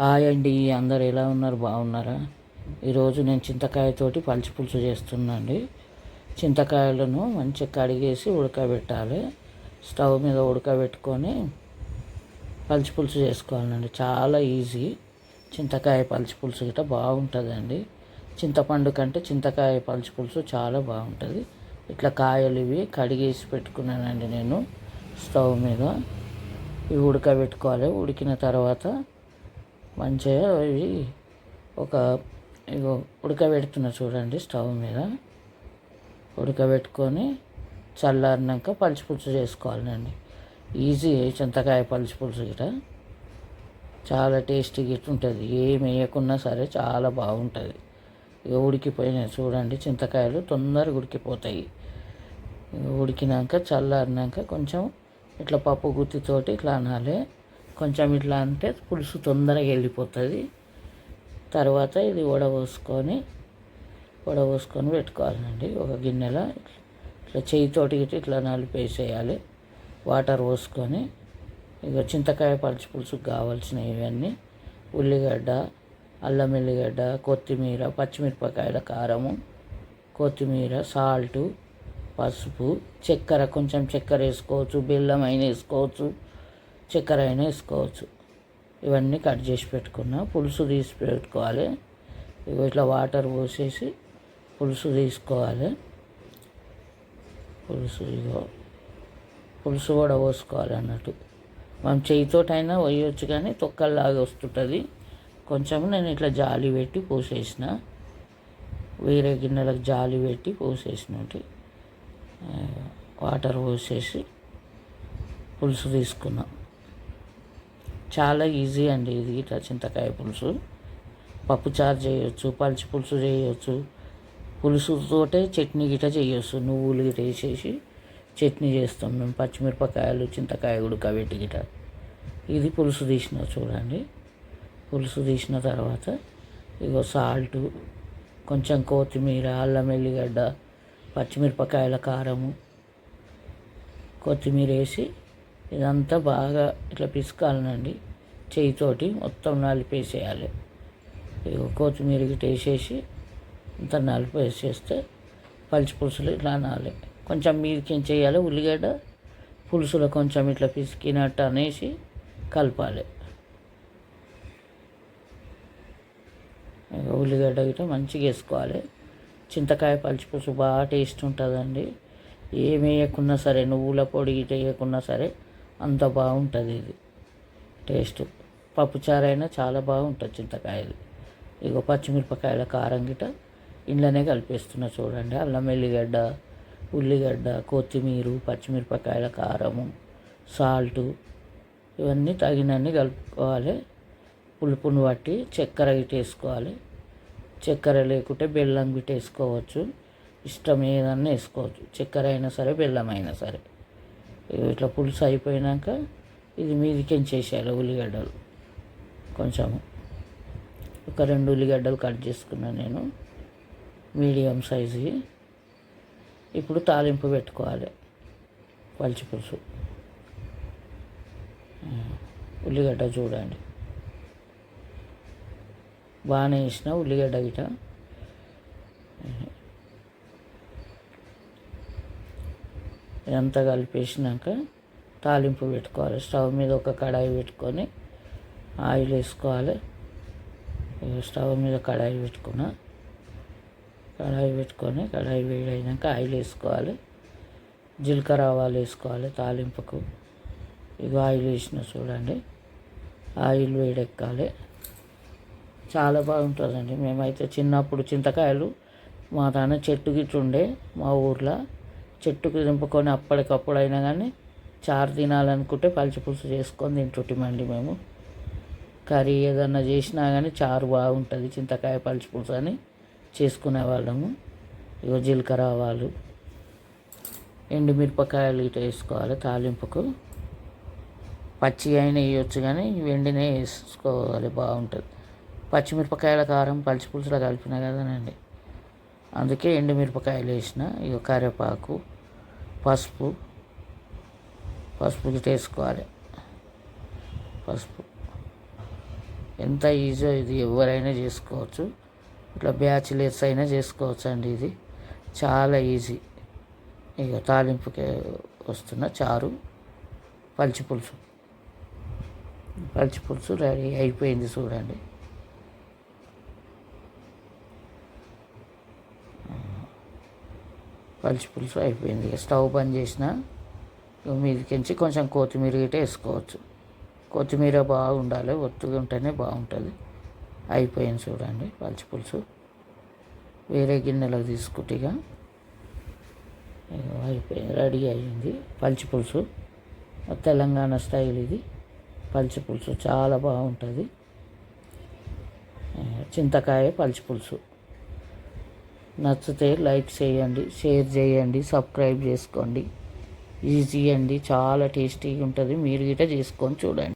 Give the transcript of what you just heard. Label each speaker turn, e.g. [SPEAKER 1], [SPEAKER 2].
[SPEAKER 1] Hi అండి అందరు ఎలా ఉన్నారు? బాగున్నారా? ఈరోజు నేను చింతకాయతోటి పల్చి పులుసు చేస్తున్నాండి చింతకాయలను మంచిగా కడిగేసి ఉడకబెట్టాలి. స్టవ్ మీద ఉడకబెట్టుకొని పల్చి పులుసు చేసుకోవాలండి. చాలా ఈజీ. చింతకాయ పల్చి పులుసు గిట్ట బాగుంటుందండి. చింతపండు కంటే చింతకాయ పల్చి పులుసు చాలా బాగుంటుంది. ఇట్లా కాయలు ఇవి కడిగేసి పెట్టుకున్నానండి నేను స్టవ్ మీద. ఇవి ఉడకబెట్టుకోవాలి. ఉడికిన తర్వాత మంచిగా ఇవి ఒక ఇగో ఉడకబెడుతున్నా చూడండి స్టవ్ మీద. ఉడకబెట్టుకొని చల్లారినాక పలుచు పులుసు చేసుకోవాలండి ఈజీ చింతకాయ పలుచు పులుసు గిట. చాలా టేస్టీ గిట్ ఉంటుంది. ఏం వేయకున్నా సరే చాలా బాగుంటుంది. ఇక ఉడికిపోయినాయి చూడండి చింతకాయలు తొందరగా ఉడికిపోతాయి. ఇక ఉడికినాక చల్లారినాక కొంచెం ఇట్లా పప్పు గుత్తితోటి ఇట్లా అనాలి. కొంచెం ఇట్లా అంటే పులుసు తొందరగా వెళ్ళిపోతుంది. తర్వాత ఇది వడబోసుకొని వడబోసుకొని పెట్టుకోవాలండి. ఒక గిన్నెలో ఇట్లా చేయితోటి గిట్ల ఇట్లా నలిపేసేయాలి వాటర్ పోసుకొని ఇక చింతకాయ పలుచు పులుసుకు కావాల్సిన ఇవన్నీ ఉల్లిగడ్డ అల్లం ఎల్లిగడ్డ కొత్తిమీర పచ్చిమిరపకాయల కారము కొత్తిమీర సాల్టు పసుపు చక్కెర కొంచెం చక్కెర వేసుకోవచ్చు బెల్లం అయిన వేసుకోవచ్చు. చక్కెర అయినా వేసుకోవచ్చు. ఇవన్నీ కట్ చేసి పెట్టుకున్నా. పులుసు తీసి పెట్టుకోవాలి. ఇవి ఇట్లా వాటర్ పోసేసి పులుసు తీసుకోవాలి. పులుసు ఇగో పులుసు కూడా పోసుకోవాలి అన్నట్టు. మనం చేయితోటైనా వేయొచ్చు కానీ తొక్కల్లాగా వస్తుంటుంది. కొంచెం నేను ఇట్లా జాలి పెట్టి పోసేసిన. వేరే గిన్నెలకు జాలి పెట్టి పోసేసినట్టు వాటర్ పోసేసి పులుసు తీసుకున్నాం. చాలా ఈజీ అండి ఇది ఇట్లా చింతకాయ పులుసు. పప్పు చారు చేయొచ్చు పల్చి పులుసు చేయొచ్చు. పులుసుతోటే చట్నీ గిట చేయొచ్చు. నువ్వులు గిట వేసేసి చట్నీ చేస్తాం మేము పచ్చిమిరపకాయలు చింతకాయ ఉడకబెట్టి గిట ఇది పులుసు తీసిన చూడండి. పులుసు తీసిన తర్వాత ఇగో సాల్టు కొంచెం కొత్తిమీర అల్లం ఎల్లిగడ్డ పచ్చిమిరపకాయల కారము కొత్తిమీర వేసి ఇదంతా బాగా ఇట్లా పిసుకాలనండి. చేయితోటి మొత్తం నలిపేసేయాలి. ఇగో కొత్తిమీర గిట్ట వేసేసి ఇంత నలిపేసేస్తే పల్చి పులుసులు ఇట్లా అనాలి కొంచెం మీదకి ఏం చేయాలి? ఉల్లిగడ్డ పులుసులో కొంచెం ఇట్లా పిసికినట్టు అనేసి కలపాలి. ఉల్లిగడ్డ గిట్ట మంచిగా వేసుకోవాలి. చింతకాయ పల్చి పులుసు బాగా టేస్ట్ ఉంటుందండి. ఏమి వేయకున్నా సరే నువ్వుల పొడి గిట్ట వేయకున్నా సరే అంత బాగుంటుంది ఇది. టేస్ట్. పప్పుచారైనా చాలా బాగుంటుంది చింతకాయలు. ఇగో పచ్చిమిరపకాయల కారం గిట ఇంట్లోనే కలిపేస్తున్నా చూడండి. అల్లం ఎల్లిగడ్డ ఉల్లిగడ్డ కొత్తిమీర పచ్చిమిరపకాయల కారము సాల్టు ఇవన్నీ తగినన్ని కలుపుకోవాలి. పులుపును బట్టి చక్కెర గిట్ట వేసుకోవాలి. చక్కెర లేకుంటే బెల్లం గిట్ట వేసుకోవచ్చు. ఇష్టం ఏదన్నా వేసుకోవచ్చు. చక్కెర అయినా సరే బెల్లం అయినా సరే. ఇట్లా పులుసు అయిపోయినాక ఇది మీదికెంచేసేయాలి ఉల్లిగడ్డలు. కొంచెము ఒక రెండు ఉల్లిగడ్డలు కట్ చేసుకున్నాను నేను. Medium size. ఇప్పుడు తాలింపు పెట్టుకోవాలి. పల్చి పులుసు. ఉల్లిగడ్డ చూడండి. బాగానే వేసిన ఉల్లిగడ్డ గిట ఇదంతా కలిపేసినాక తాలింపు పెట్టుకోవాలి. స్టవ్ మీద ఒక కడాయి పెట్టుకొని ఆయిల్ వేసుకోవాలి. స్టవ్ మీద కడాయి పెట్టుకున్నా. కడాయి పెట్టుకొని కడాయి వేడైనాక ఆయిల్ వేసుకోవాలి. జీలకర్ర ఆవాలు వేసుకోవాలి తాలింపుకు. ఇక ఆయిల్ వేసిన చూడండి. ఆయిల్ వేడెక్కాలి. చాలా బాగుంటుందండి. మేమైతే చిన్నప్పుడు చింతకాయలు మా తాన చెట్టు గిట్ల ఉండే మా ఊర్లో. చెట్టుకు దింపుకొని అప్పటికప్పుడు అయినా కానీ చారు తినాలనుకుంటే పల్చి పులుసు చేసుకొని తింటుంటిమండి మేము. కర్రీ ఏదన్నా చేసినా కానీ చారు బాగుంటుంది చింతకాయ పల్చి పులుసు అని చేసుకునే వాళ్ళము ఇగో జీలకర్ర ఆవాలు ఎండుమిరపకాయలు ఇట్లా వేసుకోవాలి తాలింపుకు. పచ్చి అయినా వేయొచ్చు కానీ వెండినే వేసుకోవాలి బాగుంటుంది. పచ్చిమిరపకాయల కారం పచ్చి పులుసులో కలిపిన కదనండి. అందుకే ఎండుమిరపకాయలు వేసిన ఇక కరివేపాకు పసుపు పసుపు గిట్ట వేసుకోవాలి. పసుపు. ఎంత ఈజీ ఇది ఎవరైనా చేసుకోవచ్చు. ఇట్లా బ్యాచిలర్స్ అయినా చేసుకోవచ్చు అండి ఇది. చాలా ఈజీ ఇక తాలింపుకి వస్తున్న చారు పల్చి పులుసు. పల్చి పులుసు రెడీ అయిపోయింది చూడండి. పల్చి పులుసు అయిపోయింది. ఇక స్టవ్ బంద్ చేసిన మీదకించి కొంచెం కొత్తిమీర గిట్ట వేసుకోవచ్చు. కొత్తిమీర బాగుండాలి ఒత్తుగా ఉంటేనే బాగుంటుంది. అయిపోయింది చూడండి పల్చి పులుసు. వేరే గిన్నెలకు తీసుకుంటే ఇక అయిపోయింది రెడీ అయింది పల్చి పులుసు. తెలంగాణ స్టైల్ ఇది పల్చి పులుసు చాలా బాగుంటుంది. చింతకాయ పల్చి పులుసు. నచ్చితే లైక్ చేయండి షేర్ చేయండి సబ్స్క్రైబ్ చేసుకోండి. ఈజీ అండి చాలా టేస్టీగా ఉంటుంది. మీరు గిట్ట చేసుకొని చూడండి.